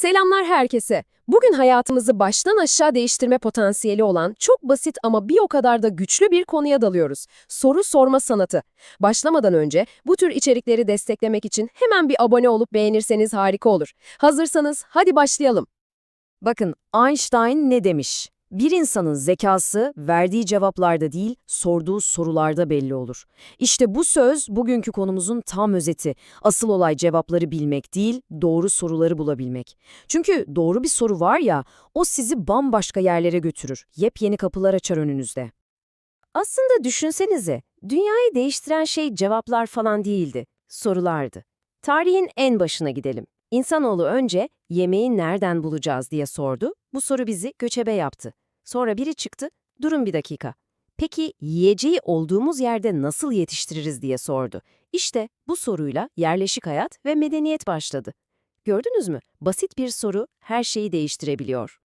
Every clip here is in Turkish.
Selamlar herkese. Bugün hayatımızı baştan aşağı değiştirme potansiyeli olan çok basit ama bir o kadar da güçlü bir konuya dalıyoruz. Soru sorma sanatı. Başlamadan önce bu tür içerikleri desteklemek için hemen bir abone olup beğenirseniz harika olur. Hazırsanız hadi başlayalım. Bakın Einstein ne demiş? Bir insanın zekası verdiği cevaplarda değil, sorduğu sorularda belli olur. İşte bu söz bugünkü konumuzun tam özeti. Asıl olay cevapları bilmek değil, doğru soruları bulabilmek. Çünkü doğru bir soru var ya, o sizi bambaşka yerlere götürür, yepyeni kapılar açar önünüzde. Aslında düşünsenize, dünyayı değiştiren şey cevaplar falan değildi, sorulardı. Tarihin en başına gidelim. İnsanoğlu önce yemeği nereden bulacağız diye sordu. Bu soru bizi göçebe yaptı. Sonra biri çıktı, durun bir dakika. Peki yiyeceği olduğumuz yerde nasıl yetiştiririz diye sordu. İşte bu soruyla yerleşik hayat ve medeniyet başladı. Gördünüz mü? Basit bir soru her şeyi değiştirebiliyor.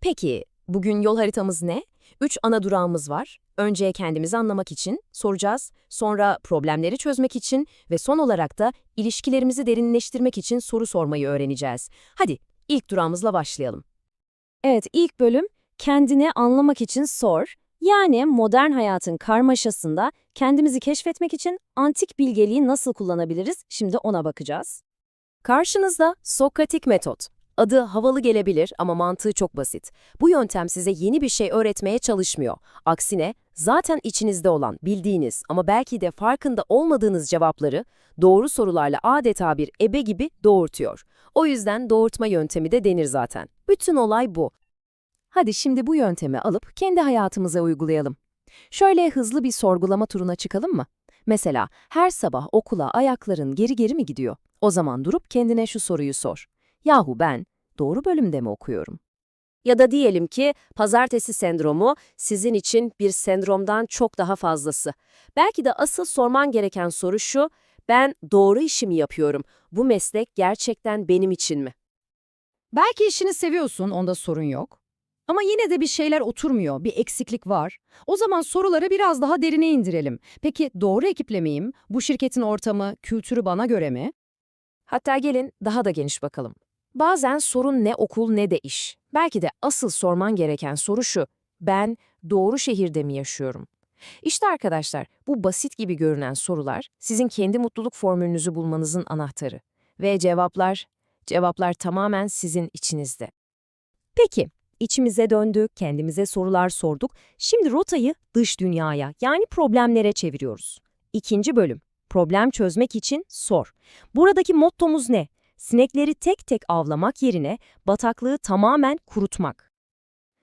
Peki bugün yol haritamız ne? Üç ana durağımız var. Önce kendimizi anlamak için soracağız, sonra problemleri çözmek için ve son olarak da ilişkilerimizi derinleştirmek için soru sormayı öğreneceğiz. Hadi ilk durağımızla başlayalım. Evet, ilk bölüm kendini anlamak için sor. Yani modern hayatın karmaşasında kendimizi keşfetmek için antik bilgeliği nasıl kullanabiliriz? Şimdi ona bakacağız. Karşınızda Sokratik metot. Adı havalı gelebilir ama mantığı çok basit. Bu yöntem size yeni bir şey öğretmeye çalışmıyor. Aksine zaten içinizde olan, bildiğiniz ama belki de farkında olmadığınız cevapları doğru sorularla adeta bir ebe gibi doğurtuyor. O yüzden doğurtma yöntemi de denir zaten. Bütün olay bu. Hadi şimdi bu yöntemi alıp kendi hayatımıza uygulayalım. Şöyle hızlı bir sorgulama turuna çıkalım mı? Mesela her sabah okula ayakların geri geri mi gidiyor? O zaman durup kendine şu soruyu sor. Yahu ben doğru bölümde mi okuyorum? Ya da diyelim ki pazartesi sendromu sizin için bir sendromdan çok daha fazlası. Belki de asıl sorman gereken soru şu, ben doğru işimi yapıyorum. Bu meslek gerçekten benim için mi? Belki işini seviyorsun, onda sorun yok. Ama yine de bir şeyler oturmuyor, bir eksiklik var. O zaman soruları biraz daha derine indirelim. Peki doğru ekiple miyim? Bu şirketin ortamı, kültürü bana göre mi? Hatta gelin daha da geniş bakalım. Bazen sorun ne okul ne de iş. Belki de asıl sorman gereken soru şu, ben doğru şehirde mi yaşıyorum? İşte arkadaşlar, bu basit gibi görünen sorular sizin kendi mutluluk formülünüzü bulmanızın anahtarı. Ve cevaplar, cevaplar tamamen sizin içinizde. Peki, içimize döndük, kendimize sorular sorduk. Şimdi rotayı dış dünyaya yani problemlere çeviriyoruz. İkinci bölüm, problem çözmek için sor. Buradaki mottomuz ne? Sinekleri tek tek avlamak yerine bataklığı tamamen kurutmak.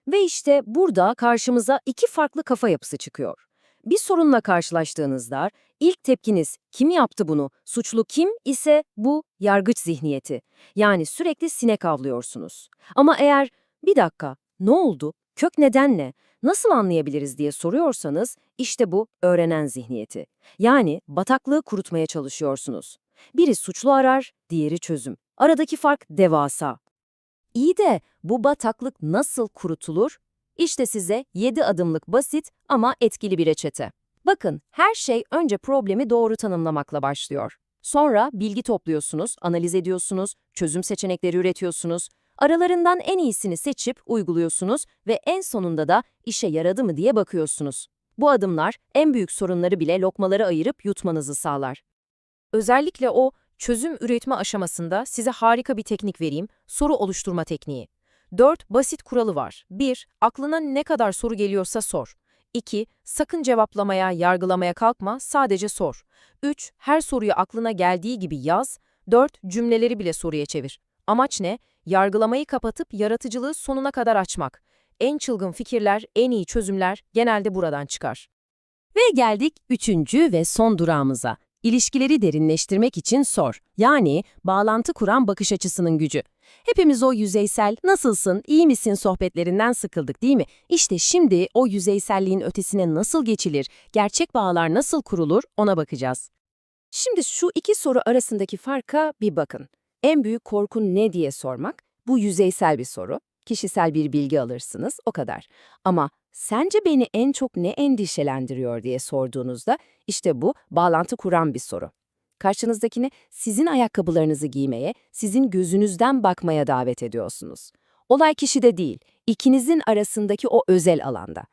Ve işte burada karşımıza iki farklı kafa yapısı çıkıyor. Bir sorunla karşılaştığınızda ilk tepkiniz kim yaptı bunu, suçlu kim ise bu yargıç zihniyeti. Yani sürekli sinek avlıyorsunuz. Ama eğer bir dakika ne oldu, kök neden ne, nasıl anlayabiliriz diye soruyorsanız işte bu öğrenen zihniyeti. Yani bataklığı kurutmaya çalışıyorsunuz. Biri suçlu arar, diğeri çözüm. Aradaki fark devasa. İyi de bu bataklık nasıl kurutulur? İşte size 7 adımlık basit ama etkili bir reçete. Bakın, her şey önce problemi doğru tanımlamakla başlıyor. Sonra bilgi topluyorsunuz, analiz ediyorsunuz, çözüm seçenekleri üretiyorsunuz. Aralarından en iyisini seçip uyguluyorsunuz ve en sonunda da işe yaradı mı diye bakıyorsunuz. Bu adımlar en büyük sorunları bile lokmalara ayırıp yutmanızı sağlar. Özellikle o çözüm üretme aşamasında size harika bir teknik vereyim, soru oluşturma tekniği. 4 basit kuralı var. 1. Aklına ne kadar soru geliyorsa sor. 2. Sakın cevaplamaya, yargılamaya kalkma, sadece sor. 3. Her soruyu aklına geldiği gibi yaz. 4. Cümleleri bile soruya çevir. Amaç ne? Yargılamayı kapatıp yaratıcılığı sonuna kadar açmak. En çılgın fikirler, en iyi çözümler genelde buradan çıkar. Ve geldik üçüncü ve son durağımıza. İlişkileri derinleştirmek için sor. Yani bağlantı kuran bakış açısının gücü. Hepimiz o yüzeysel, nasılsın, iyi misin sohbetlerinden sıkıldık değil mi? İşte şimdi o yüzeyselliğin ötesine nasıl geçilir, gerçek bağlar nasıl kurulur ona bakacağız. Şimdi şu iki soru arasındaki farka bir bakın. En büyük korkun ne diye sormak, bu yüzeysel bir soru. Kişisel bir bilgi alırsınız, o kadar. Ama sence beni en çok ne endişelendiriyor diye sorduğunuzda, işte bu bağlantı kuran bir soru. Karşınızdakini sizin ayakkabılarınızı giymeye, sizin gözünüzden bakmaya davet ediyorsunuz. Olay kişide değil, ikinizin arasındaki o özel alanda.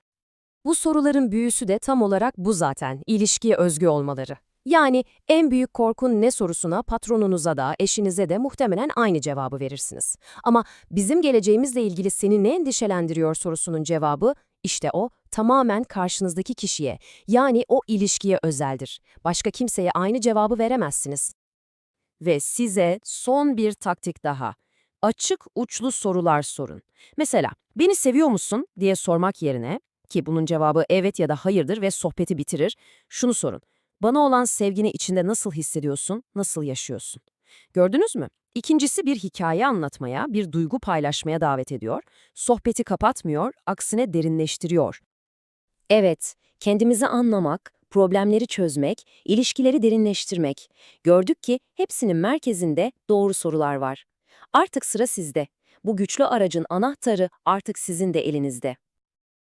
Bu soruların büyüsü de tam olarak bu zaten, ilişkiye özgü olmaları. Yani en büyük korkun ne sorusuna patronunuza da eşinize de muhtemelen aynı cevabı verirsiniz. Ama bizim geleceğimizle ilgili seni ne endişelendiriyor sorusunun cevabı işte o tamamen karşınızdaki kişiye yani o ilişkiye özeldir. Başka kimseye aynı cevabı veremezsiniz. Ve size son bir taktik daha. Açık uçlu sorular sorun. Mesela beni seviyor musun diye sormak yerine ki bunun cevabı evet ya da hayırdır ve sohbeti bitirir. Şunu sorun. Bana olan sevgini içinde nasıl hissediyorsun, nasıl yaşıyorsun? Gördünüz mü? İkincisi bir hikaye anlatmaya, bir duygu paylaşmaya davet ediyor. Sohbeti kapatmıyor, aksine derinleştiriyor. Evet, kendimizi anlamak, problemleri çözmek, ilişkileri derinleştirmek. Gördük ki hepsinin merkezinde doğru sorular var. Artık sıra sizde. Bu güçlü aracın anahtarı artık sizin de elinizde.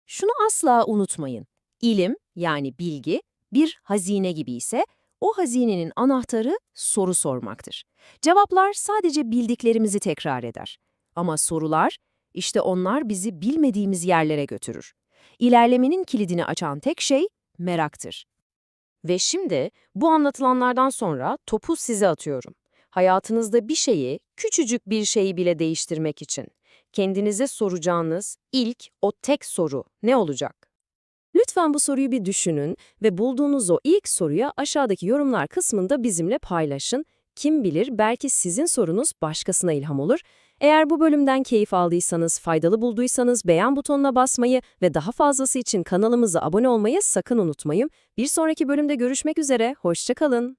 Şunu asla unutmayın. İlim, yani bilgi, bir hazine gibi ise o hazinenin anahtarı soru sormaktır. Cevaplar sadece bildiklerimizi tekrar eder. Ama sorular, işte onlar bizi bilmediğimiz yerlere götürür. İlerlemenin kilidini açan tek şey meraktır. Ve şimdi bu anlatılanlardan sonra topu size atıyorum. Hayatınızda bir şeyi, küçücük bir şeyi bile değiştirmek için kendinize soracağınız ilk o tek soru ne olacak? Lütfen bu soruyu bir düşünün ve bulduğunuz o ilk soruya aşağıdaki yorumlar kısmında bizimle paylaşın. Kim bilir belki sizin sorunuz başkasına ilham olur. Eğer bu bölümden keyif aldıysanız, faydalı bulduysanız beğen butonuna basmayı ve daha fazlası için kanalımıza abone olmayı sakın unutmayın. Bir sonraki bölümde görüşmek üzere, hoşça kalın.